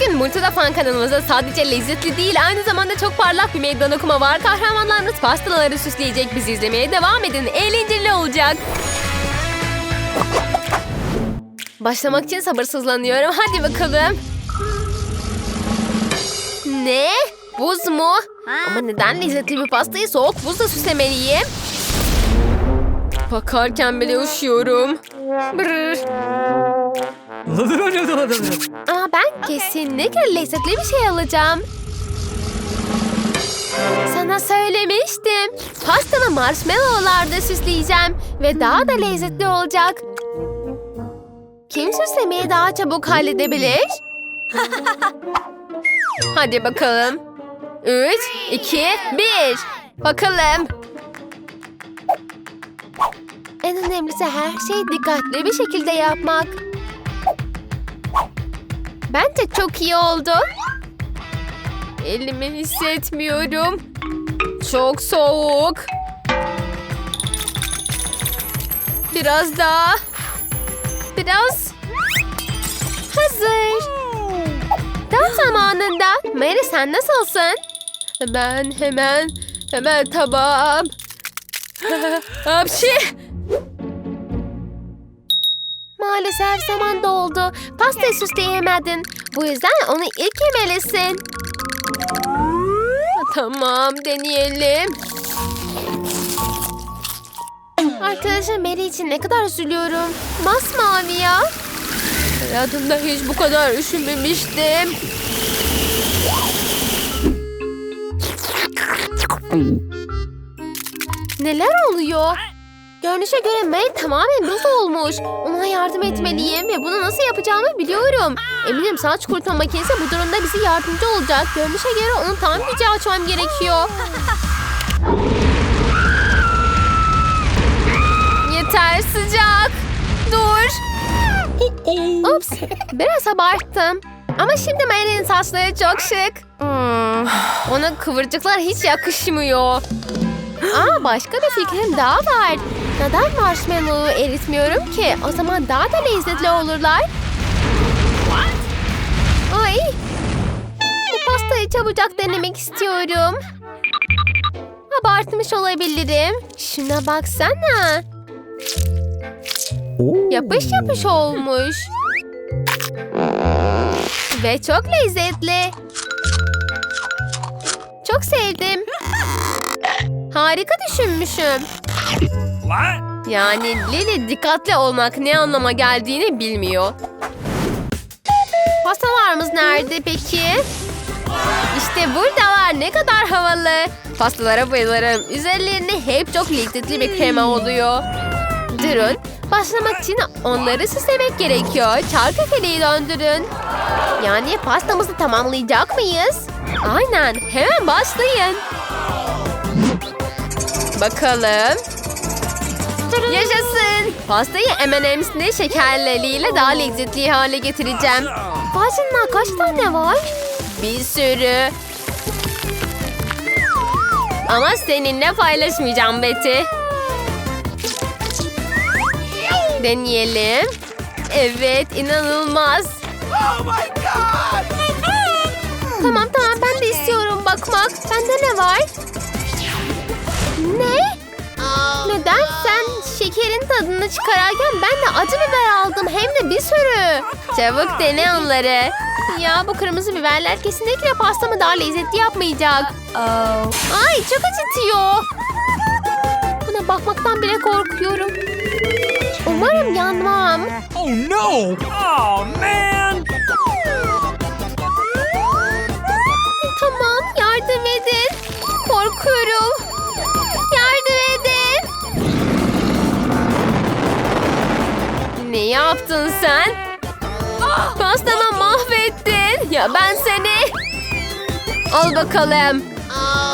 Bugün Multida Fan kanalımızda sadece lezzetli değil aynı zamanda çok parlak bir meydan okuma var. Kahramanlarımız pastaları süsleyecek. Bizi izlemeye devam edin. Eğlenceli olacak. Başlamak için sabırsızlanıyorum. Hadi bakalım. Ne? Buz mu? Ama neden lezzetli bir pastayı soğuk buzla süslemeliyim? Bakarken bile üşüyorum. Ama ben kesinlikle lezzetli bir şey alacağım. Sana söylemiştim. Pastamı marshmallowlarla süsleyeceğim. Ve daha da lezzetli olacak. Kim süslemeyi daha çabuk halledebilir? Hadi bakalım. Üç, iki, bir. Bakalım. En önemlisi her şeyi dikkatli bir şekilde yapmak. Bence çok iyi oldu. Elimi hissetmiyorum. Çok soğuk. Biraz daha. Biraz. Hazır. Tam zamanında. Mary sen nasılsın? Hemen hemen hemen tamam. Hapşi. Maalesef zaman doldu. Pastayı süsleyemedin. Bu yüzden onu ilk yemelisin. Tamam deneyelim. Arkadaşım Mary için ne kadar üzülüyorum. Masmavi ya. Hayatımda hiç bu kadar üşümemiştim. Neler oluyor? Görünüşe göre May tamamen buz olmuş. Ona yardım etmeliyim ve bunu nasıl yapacağımı biliyorum. Eminim saç kurutma makinesi bu durumda bize yardımcı olacak. Görünüşe göre onu tam gücü açmam gerekiyor. Yeter sıcak. Dur. Ups, biraz abarttım. Ama şimdi May'nin saçları çok şık. Ona kıvırcıklar hiç yakışmıyor. Aa başka bir fikrim daha var. Neden marshmallow'u eritmiyorum ki? O zaman daha da lezzetli olurlar. Ay. Bu pastayı çabucak denemek istiyorum. Abartmış olabilirim. Şuna baksana. Yapış yapış olmuş. Ve çok lezzetli. Çok sevdim. Harika düşünmüşüm. Yani Lily dikkatli olmak ne anlama geldiğini bilmiyor. Pastalarımız nerede peki? İşte buradalar. Ne kadar havalı. Pastalara bayılırım. Üzerlerine hep çok lezzetli bir krema oluyor. Durun. Başlamak için onları süslemek gerekiyor. Çarkı feleği döndürün. Yani pastamızı tamamlayacak mıyız? Aynen. Hemen başlayın. Bakalım. Yaşasın. Pastayı M&M's'li şekerleriyle daha lezzetli hale getireceğim. Vay kaç tane var? Bir sürü. Ama seninle paylaşmayacağım Betty. Deneyelim. Evet inanılmaz. Tamam tamam ben de istiyorum bakmak. Bende ne var? Ne? Şekerin tadını çıkarırken ben de acı biber aldım hem de bir sürü. Çabuk dene onları. Ya bu kırmızı biberler kesinlikle pastamı daha lezzetli yapmayacak. Ay çok acıtıyor. Buna bakmaktan bile korkuyorum. Umarım yanmam. Oh no! Oh man! Tamam yardım edin. Korkuyorum. Yaptın sen? Pastamı mahvettin. Ya ben seni... Al bakalım.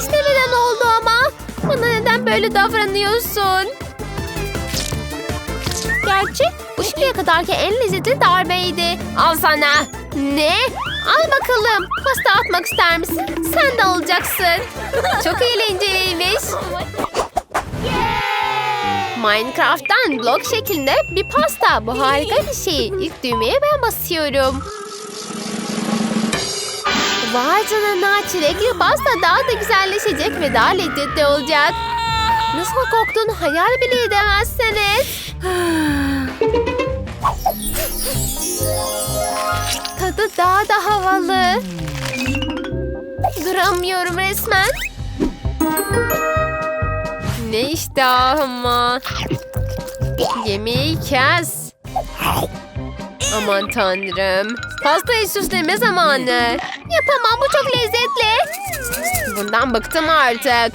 İşte neden oldu ama. Bana neden böyle davranıyorsun? Gerçi bu şimdiye kadarki en lezzetli darbeydi. Al sana. Ne? Al bakalım. Pasta atmak ister misin? Sen de alacaksın. Çok eğlenceliymiş. Minecraft'tan blok şeklinde bir pasta. Bu harika bir şey. İlk düğmeye ben basıyorum. Vay canına çilekli pasta daha da güzelleşecek ve daha lezzetli olacak. Nasıl koktuğunu hayal bile edemezsiniz. Tadı daha da havalı. Duramıyorum resmen. Ne iştahıma. Yemeği kes. Aman tanrım. Pastayı süsleme zamanı. Yapamam bu çok lezzetli. Bundan bıktım artık.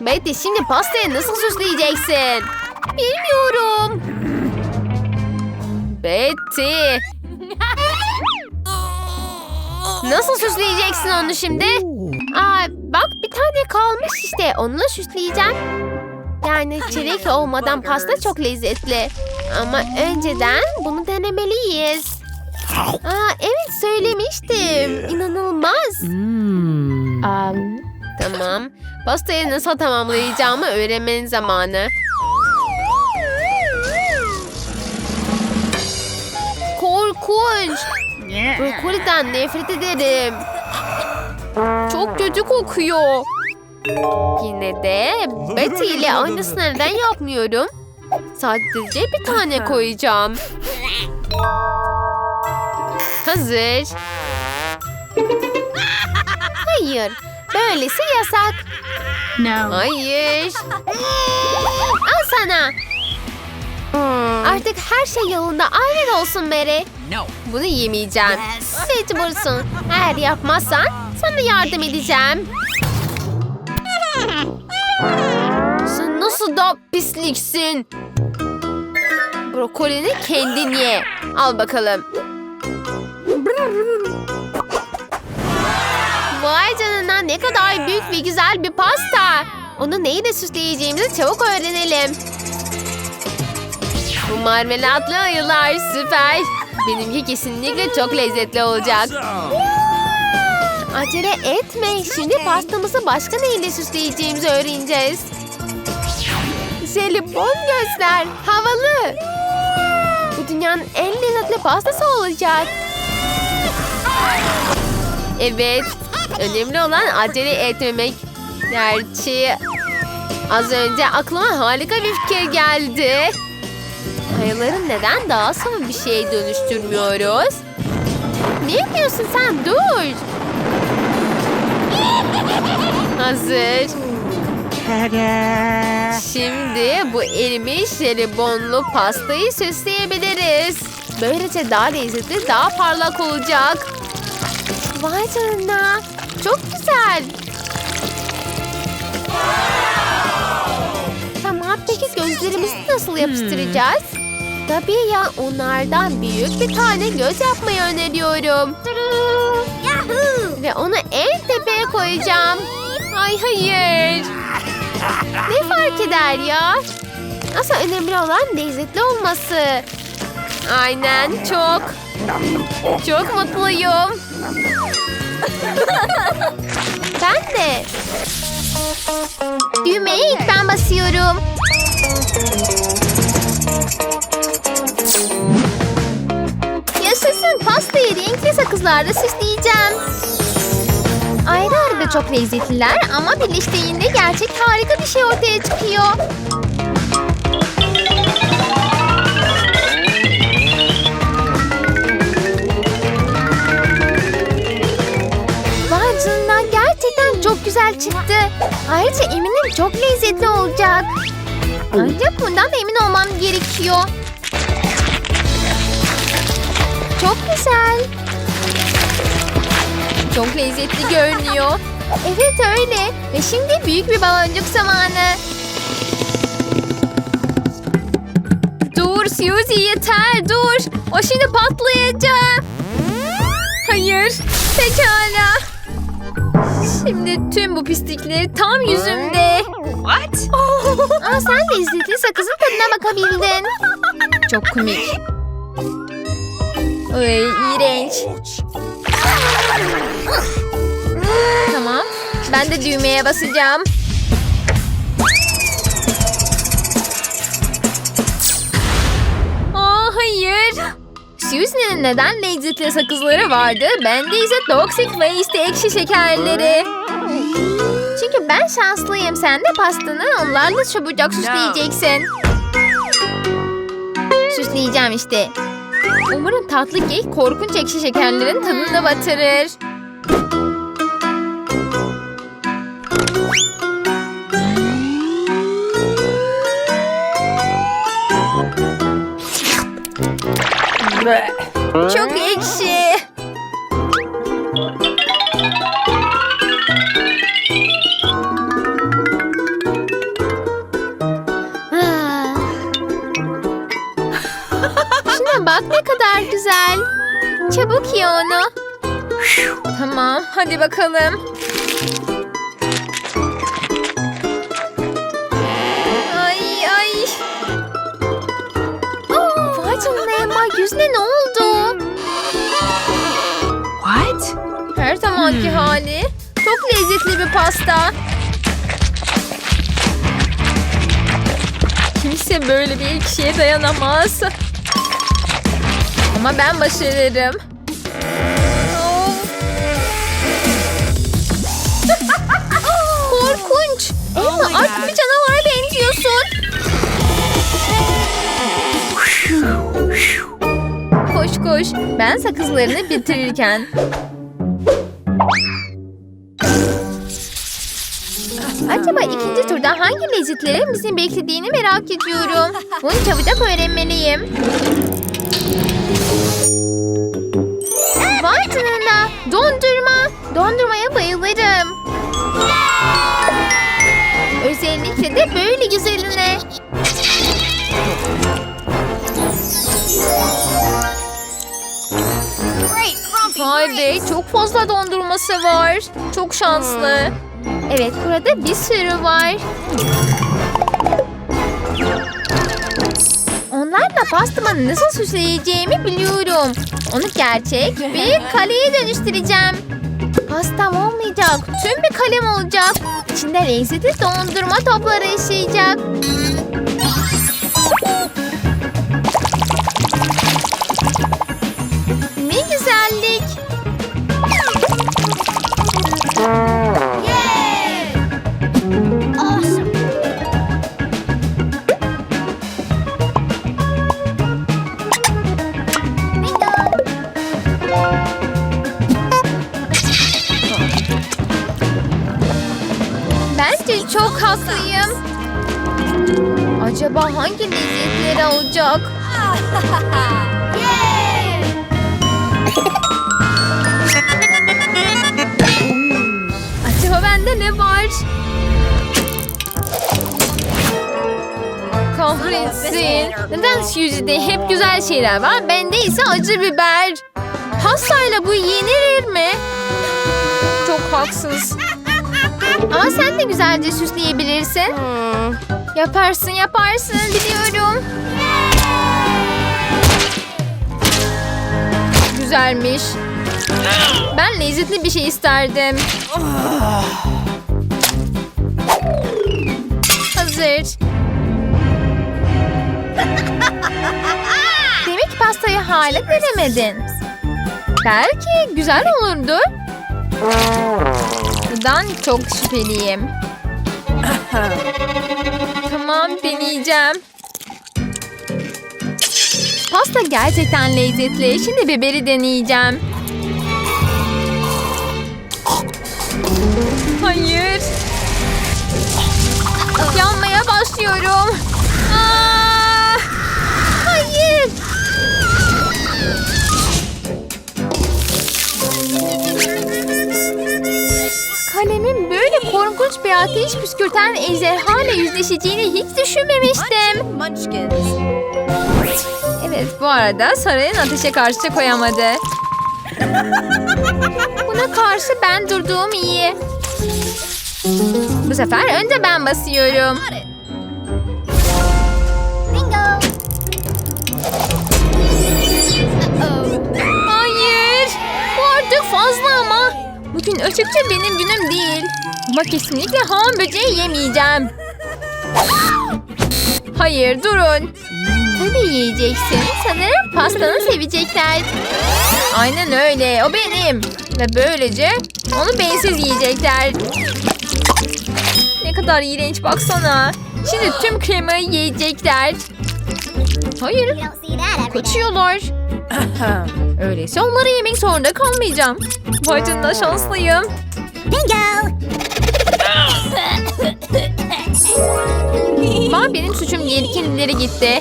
Betty şimdi pastayı nasıl süsleyeceksin? Bilmiyorum. Betty. Nasıl süsleyeceksin onu şimdi? Aa, bak bir tane kalmış işte. Onunla süsleyeceğim. Yani çilek olmadan pasta çok lezzetli. Ama önceden bunu denemeliyiz. Aa, evet söylemiştim. İnanılmaz. Am, tamam. Pastayı nasıl tamamlayacağımı öğrenmenin zamanı. Korkunç. Brokoliden nefret ederim. Çok kötü kokuyor. Yine de Betty ile aynısını neden yapmıyorum? Sadece bir tane koyacağım. Hazır. Hayır. Böylesi yasak. No. Hayır. Al sana. Artık her şey yolunda. Aynen olsun Mary. No. Bunu yemeyeceğim. Mecbursun. Eğer yapmazsan sana yardım edeceğim. Nasıl da pisliksin. Brokolini kendin ye. Al bakalım. Vay canına ne kadar büyük ve güzel bir pasta. Onu neyle süsleyeceğimizi çabuk öğrenelim. Bu marmelatlı ayılar süper. Benimki kesinlikle çok lezzetli olacak. Acele etme. Şimdi pastamızı başka neyle süsleyeceğimizi öğreneceğiz. Jelibon gözler. Havalı. Bu dünyanın en lezzetli pastası olacak. Evet. Önemli olan acele etmemek. Gerçi az önce aklıma harika bir fikir geldi. Ayıların neden daha sıvı bir şeye dönüştürmüyoruz? Ne yapıyorsun sen? Dur. Hazır. Şimdi bu erimiş jelibonlu pastayı süsleyebiliriz. Böylece daha lezzetli, daha parlak olacak. Vay canına. Çok güzel. Tamam peki gözlerimizi nasıl yapıştıracağız? Tabii ya onlardan büyük bir tane göz yapmayı öneriyorum. Ve onu en tepeye koyacağım. Ay hayır. Ne fark eder ya? Asıl önemli olan lezzetli olması. Aynen çok. Çok mutluyum. ben de. Düğmeye ilk ben basıyorum. Yaşasın pastayı renkli sakızlarla süsleyeceğim. Çok lezzetliler ama birleştiğinde gerçek harika bir şey ortaya çıkıyor. Canına gerçekten çok güzel çıktı. Ayrıca eminim çok lezzetli olacak. Ancak bundan da emin olmam gerekiyor. Çok güzel. Çok lezzetli görünüyor. Evet öyle. Ve şimdi büyük bir baloncuk zamanı. Dur Suzy yeter dur. O şimdi patlayacak. Hayır. Pekala. Şimdi tüm bu pislikleri tam yüzümde. What? Aa, sen lezzetli sakızın tadına bakabildin. Çok komik. Ay, iğrenç. Tamam. Ben de düğmeye basacağım. Aa, hayır. Suzy'nin neden lezzetli sakızları vardı? Bende ise Toxic Waste ekşi şekerleri. Çünkü ben şanslıyım. Sen de pastanı onlarla çabucak süsleyeceksin. Süsleyeceğim işte. Umarım tatlı kek korkunç ekşi şekerlerin tadını batırır. Çok ekşi. Şuna bak ne kadar güzel. Çabuk ye onu. Tamam hadi bakalım. Her zamanki hali. Çok lezzetli bir pasta. Kimse böyle bir ekşiye dayanamaz. Ama ben başarırım. Of. Korkunç. Emma artık bir canavara benziyorsun. Koş koş. Ben sakızlarını bitirirken. Acaba ikinci turda hangi lezzetlerin bizi beklediğini merak ediyorum. Bunu çabucak öğrenmeliyim. Vay canına! Dondurma! Dondurmaya bayılırım. Özellikle de böyle güzeline. Vay be çok fazla dondurması var. Çok şanslı. Evet burada bir sürü var. Onlarla pastamı nasıl süsleyeceğimi biliyorum. Onu gerçek bir kaleye dönüştüreceğim. Pastam olmayacak. Tüm bir kalem olacak. İçinde lezzetli dondurma topları yaşayacak. Acaba hangi lezzetleri olacak? Acaba bende ne var? Kahretsin. Neden Suzy'de hep güzel şeyler var? Bende ise acı biber. Pastayla bu yenir mi? Çok haksız. Ama sen de güzelce süsleyebilirsin. Yaparsın yaparsın biliyorum. Güzelmiş. Ben lezzetli bir şey isterdim. Hazır. Demek pastayı hala denemedin. Belki güzel olurdu. Bundan çok şüpheliyim. Tamam deneyeceğim. Pasta gerçekten lezzetli. Şimdi biberi deneyeceğim. Hayır. Yanmaya başlıyorum. Aa! Hayır. Kalemin böyle korkunç bir ateş püskürten ejderha ile yüzleşeceğini hiç düşünmemiştim. Evet bu arada sarayın ateşe karşı koyamadı. Buna karşı ben durduğum iyi. Bu sefer önce ben basıyorum. Bugün açıkça benim günüm değil. Ama kesinlikle hamam böceği yemeyeceğim. Hayır durun. Tabii yiyeceksin. Sanırım pastanı sevecekler. Aynen öyle. O benim. Ve böylece onu bensiz yiyecekler. Ne kadar iğrenç baksana. Şimdi tüm kremayı yiyecekler. Hayır. Kaçıyorlar. Öyleyse onları yemek zorunda kalmayacağım. Canına şanslıyım. Bingo! Var benim suçum diye kendileri gitti.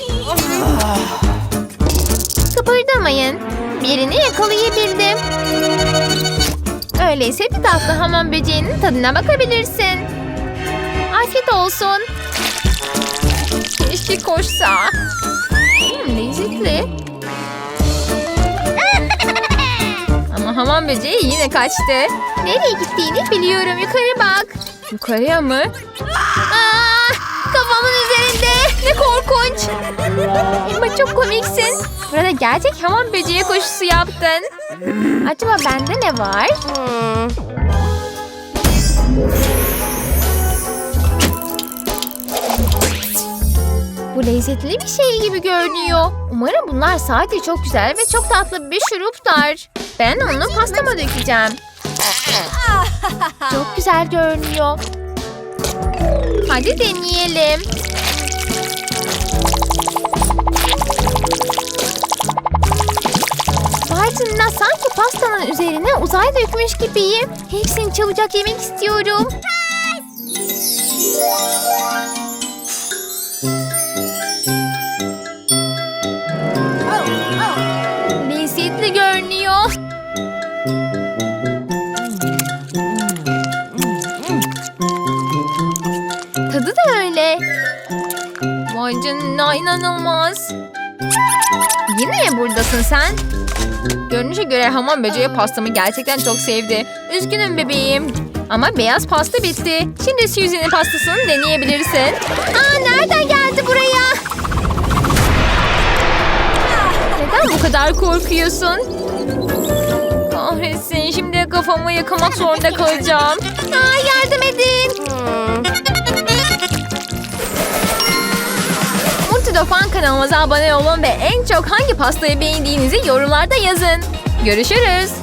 Kıpırdamayın. Birini yakalayabildim. Öyleyse bir tatlı hamam böceğinin tadına bakabilirsin. Afiyet olsun. Keşke koşsa. Hmm, lezzetli. Hamam böceği yine kaçtı. Nereye gittiğini biliyorum. Yukarı bak. Yukarıya mı? Aa, kafamın üzerinde. Ne korkunç. Ama çok komiksin. Burada gerçek hamam böceği koşusu yaptın. Acaba bende ne var? Bu lezzetli bir şey gibi görünüyor. Umarım bunlar sadece çok güzel ve çok tatlı bir şuruplar. Ben onu pastama dökeceğim. Çok güzel görünüyor. Hadi deneyelim. Canına sanki pastanın üzerine uzay dökmüş gibiyim. Hepsini çabucak yemek istiyorum. Canına inanılmaz. Yine mi buradasın sen? Görünüşe göre hamam böceği pastamı gerçekten çok sevdi. Üzgünüm bebeğim. Ama beyaz pasta bitti. Şimdi Suzy'nin pastasını deneyebilirsin. Aa nereden geldi buraya? Neden bu kadar korkuyorsun? Kahretsin şimdi kafamı yıkamak zorunda kalacağım. Aa, yardım edin. Multido Fan kanalımıza abone olun ve en çok hangi pastayı beğendiğinizi yorumlarda yazın. Görüşürüz.